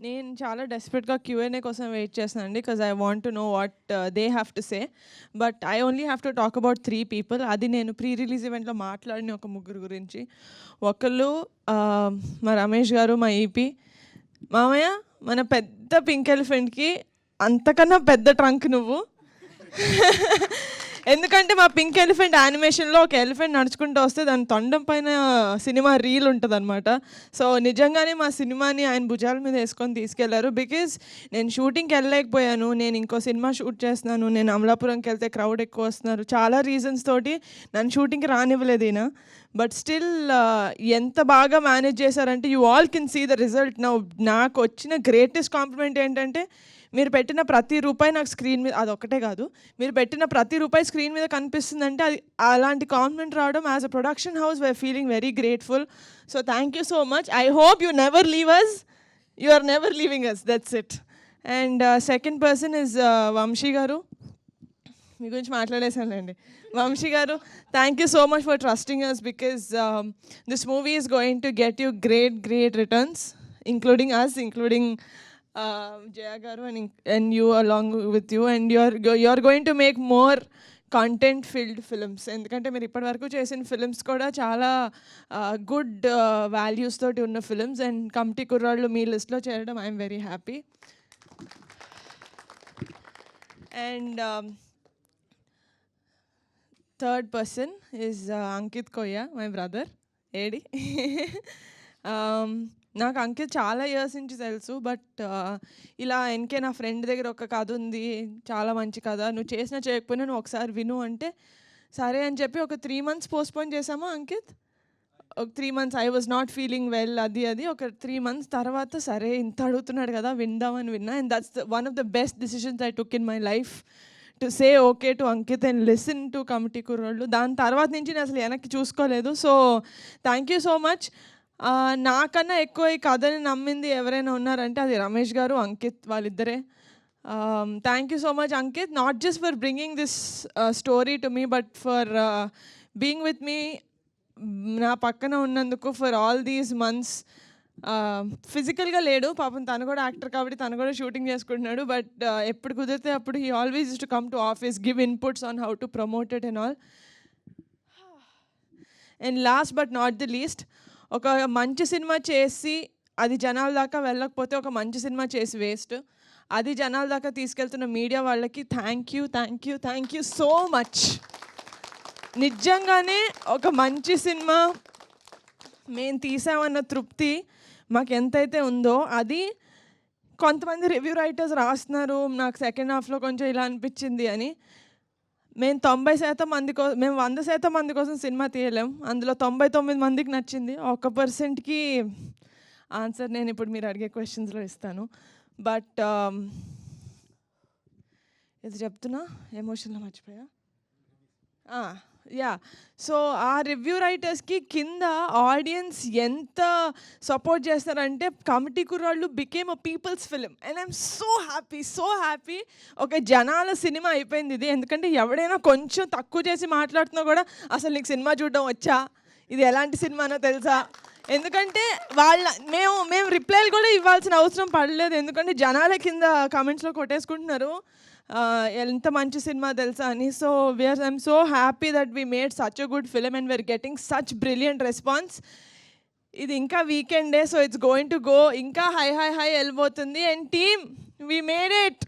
నేను చాలా డెస్పరెట్గా క్యూఎన్ఏ కోసం వెయిట్ చేస్తాను అండి because I want to know what they have to say but I only have to talk about three people అది నేను ప్రీ రిలీజ్ ఈవెంట్లో మాట్లాడిన ఒక ముగ్గురు గురించి. ఒకళ్ళు మా రమేష్ గారు మా ఈపీ మామయ్య మన పెద్ద పింక్ ఎలిఫెంట్కి అంతకన్నా పెద్ద ట్రంక్ నువ్వు. ఎందుకంటే మా పింక్ ఎలిఫెంట్ యానిమేషన్లో ఒక ఎలిఫెంట్ నడుచుకుంటూ వస్తే దాని తొండం పైన సినిమా రీల్ ఉంటుంది అనమాట సో నిజంగానే మా సినిమాని ఆయన భుజాల మీద వేసుకొని తీసుకెళ్ళారు. బికాజ్ నేను షూటింగ్కి వెళ్ళలేకపోయాను నేను ఇంకో సినిమా షూట్ చేస్తున్నాను నేను అమలాపురంకి వెళ్తే క్రౌడ్ ఎక్కువ వస్తున్నారు. చాలా రీజన్స్ తోటి నన్ను షూటింగ్కి రానివ్వలేదు ఈయన. బట్ స్టిల్ uh, ఎంత బాగా మేనేజ్ చేశారంటే you all can see the result నా నాకు వచ్చిన గ్రేటెస్ట్ కాంప్లిమెంట్ ఏంటంటే మీరు పెట్టిన ప్రతి రూపాయి నాకు స్క్రీన్ మీద అది ఒకటే కాదు మీరు పెట్టిన ప్రతి రూపాయి స్క్రీన్ మీద కనిపిస్తుందంటే అది అలాంటి కాంప్లిమెంట్ రావడం as a production house we feeling very grateful so thank you so much I hope you never leave us you are never leaving us that's it and second person is Vamsi garu మీ గురించి మాట్లాడేశానులేండి. Vamsi garu thank you so much for trusting us because this movie is going to get you great great returns including us including Jaya garu and and you along with you and you're you're going to make more content filled films ఎందుకంటే మీరు ఇప్పటివరకు చేసిన films కూడా చాలా good values తోటి ఉన్న films and committee కుర్రాళ్ళు మీ లిస్ట్లో చేరడం I'm very happy and third person is Ankit Koyya my brother AD నాకు అంకిత్ చాలా ఇయర్స్ నుంచి తెలుసు బట్ ఇలా ఎన్కే నా ఫ్రెండ్ దగ్గర ఒక కథ ఉంది చాలా మంచి కథ. నువ్వు చేసినా చేయకపోయినా నువ్వు ఒకసారి విను అంటే సరే అని చెప్పి ఒక త్రీ మంత్స్ పోస్ట్పోన్ చేసాము అంకిత్? ఒక three months I was not feeling well అది అది. ఒక త్రీ మంత్స్ తర్వాత సరే ఇంత అడుగుతున్నాడు కదా విందామని విన్నా. And that's one of the best decisions I took in my life to say okay to Ankit and listen to committee Kurrollu. దాని తర్వాత నుంచి నేను అసలు వెనక్కి చూసుకోలేదు. So thank you so much నాకన్నా ఎక్కువ ఈ కథని నమ్మింది ఎవరైనా ఉన్నారంటే అది రమేష్ గారు అంకిత్ వాళ్ళిద్దరే. Thank you so much Ankit. Not just for bringing this story to me but for being with me నా పక్కన ఉన్నందుకు ఫర్ ఆల్ దీస్ మంత్స్ ఫిజికల్గా లేడు పాపం తను కూడా యాక్టర్ కాబట్టి తను కూడా షూటింగ్ చేసుకుంటున్నాడు బట్ uh, ఎప్పుడు కుదిరితే అప్పుడు he always to come to office give inputs on how to promote it and all and last but not the least ఒక మంచి సినిమా చేసి అది జనాల దాకా వెళ్ళకపోతే ఒక మంచి సినిమా చేసి వేస్ట్. అది జనాల దాకా తీసుకెళ్తున్న మీడియా వాళ్ళకి thank you thank you thank you so much నిజంగానే ఒక మంచి సినిమా మేము తీసామన్న తృప్తి మాకు ఎంతైతే ఉందో అది కొంతమంది రివ్యూ రైటర్స్ రాస్తున్నారు నాకు సెకండ్ హాఫ్లో కొంచెం ఇలా అనిపించింది అని. మేము తొంభై శాతం మంది కో మేము వంద శాతం మంది కోసం సినిమా తీయలేం. అందులో తొంభై తొమ్మిది మందికి నచ్చింది. ఒక పర్సెంట్కి ఆన్సర్ నేను ఇప్పుడు మీరు అడిగే క్వశ్చన్స్లో ఇస్తాను. బట్ ఇది చెప్తున్నా? ఎమోషన్లో మర్చిపోయా? యా సో ఆ రివ్యూ రైటర్స్కి కింద ఆడియన్స్ ఎంత సపోర్ట్ చేస్తారంటే committee Kurrallu became a people's film and I'm so happy so happy ఒక జనాల సినిమా అయిపోయింది ఇది. ఎందుకంటే ఎవడైనా కొంచెం తక్కువ చేసి మాట్లాడుతున్నా కూడా అసలు నీకు సినిమా చూడడం వచ్చా? ఇది ఎలాంటి సినిమానో తెలుసా? ఎందుకంటే వాళ్ళ మేము మేము రిప్లైలు కూడా ఇవ్వాల్సిన అవసరం పడలేదు. ఎందుకంటే జనాల కింద కామెంట్స్లో కొట్టేసుకుంటున్నారు. ఎంత మంచి సినిమా తెలుసా అని. So we're I'm so happy that we made such a good film and we're getting such brilliant response ఇది ఇంకా వీకెండే so it's going to go ఇంకా హై హై హై వెళ్ళిపోతుంది and team we made it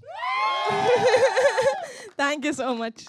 thank you so much